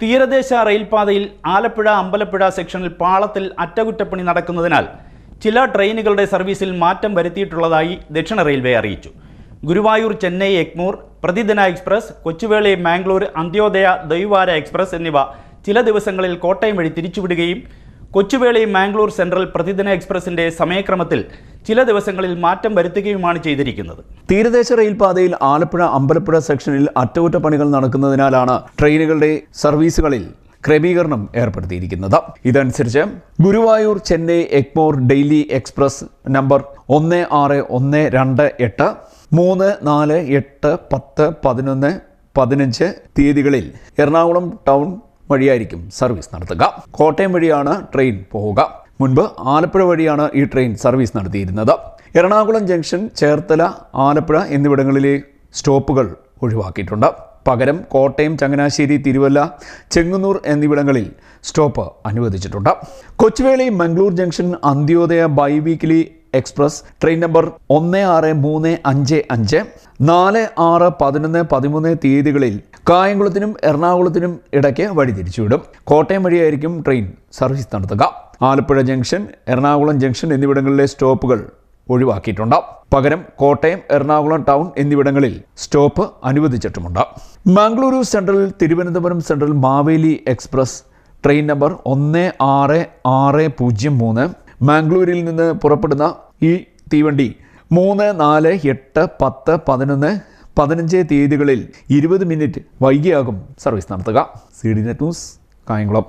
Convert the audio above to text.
തീരദേശ റെയിൽപാതയിൽ ആലപ്പുഴ അമ്പലപ്പുഴ സെക്ഷനിൽ പാളത്തിൽ അറ്റകുറ്റപ്പണി നടക്കുന്നതിനാൽ ചില ട്രെയിനുകളുടെ സർവീസിൽ മാറ്റം വരുത്തിയിട്ടുള്ളതായി ദക്ഷിണ റെയിൽവേ അറിയിച്ചു. ഗുരുവായൂർ ചെന്നൈ എഗ്മൂർ പ്രതിദിന എക്സ്പ്രസ് കൊച്ചുവേളി മാംഗ്ലൂർ അന്ത്യോദയ ദൈവാര എക്സ്പ്രസ് എന്നിവ ചില ദിവസങ്ങളിൽ കോട്ടയം വഴി തിരിച്ചുവിടുകയും കൊച്ചുവേളി മാംഗ്ലൂർ സെൻട്രൽ പ്രതിദിന എക്സ്പ്രസിന്റെ സമയക്രമത്തിൽ ചില ദിവസങ്ങളിൽ മാറ്റം വരുത്തുകയുമാണ് ചെയ്തിരിക്കുന്നത്. തീരദേശ റെയിൽപാതയിൽ ആലപ്പുഴ അമ്പലപ്പുഴ സെക്ഷനിൽ അറ്റകുറ്റപ്പണികൾ നടക്കുന്നതിനാലാണ് ട്രെയിനുകളുടെ സർവീസുകളിൽ ക്രമീകരണം ഏർപ്പെടുത്തിയിരിക്കുന്നത്. ഇതനുസരിച്ച് Guruvayur Chennai Egmore daily express number ഒന്ന് ആറ് ഒന്ന് രണ്ട് എട്ട് മൂന്ന് നാല് എട്ട് പത്ത് പതിനൊന്ന് പതിനഞ്ച് തീയതികളിൽ എറണാകുളം ടൗൺ വഴിയായിരിക്കും സർവീസ് നടത്തുക. കോട്ടയം വഴിയാണ് ട്രെയിൻ പോവുക. മുൻപ് ആലപ്പുഴ വഴിയാണ് ഈ ട്രെയിൻ സർവീസ് നടത്തിയിരുന്നത്. എറണാകുളം ജംഗ്ഷൻ ചേർത്തല ആലപ്പുഴ എന്നിവിടങ്ങളിലെ സ്റ്റോപ്പുകൾ ഒഴിവാക്കിയിട്ടുണ്ട്. പകരം കോട്ടയം ചങ്ങനാശ്ശേരി തിരുവല്ല ചെങ്ങന്നൂർ എന്നിവിടങ്ങളിൽ സ്റ്റോപ്പ് അനുവദിച്ചിട്ടുണ്ട്. Kochuveli Mangalore junction Antyodaya biweekly express train number ഒന്ന് ആറ് മൂന്ന് അഞ്ച് അഞ്ച്. നാല് ആറ് പതിനൊന്ന് പതിമൂന്ന് തീയതികളിൽ കായംകുളത്തിനും എറണാകുളത്തിനും ഇടയ്ക്ക് വഴി തിരിച്ചുവിടും. കോട്ടയം വഴിയായിരിക്കും ട്രെയിൻ സർവീസ് നടത്തുക. ആലപ്പുഴ ജംഗ്ഷൻ എറണാകുളം ജംഗ്ഷൻ എന്നിവിടങ്ങളിലെ സ്റ്റോപ്പുകൾ ഒഴിവാക്കിയിട്ടുണ്ട് പകരം കോട്ടയം എറണാകുളം ടൗൺ എന്നിവിടങ്ങളിൽ stop അനുവദിച്ചിട്ടുമുണ്ട്. Mangaluru central Thiruvananthapuram central Maveli express train number ഒന്ന് ആറ് ആറ് പൂജ്യം മൂന്ന്. മാംഗ്ലൂരിൽ നിന്ന് പുറപ്പെടുന്ന ഈ തീവണ്ടി മൂന്ന് നാല് എട്ട് പത്ത് പതിനൊന്ന് പതിനഞ്ച് തീയതികളിൽ ഇരുപത് മിനിറ്റ് വൈകിയാകും. സർവീസ് നടത്തുക. C D net news Kayamkulam.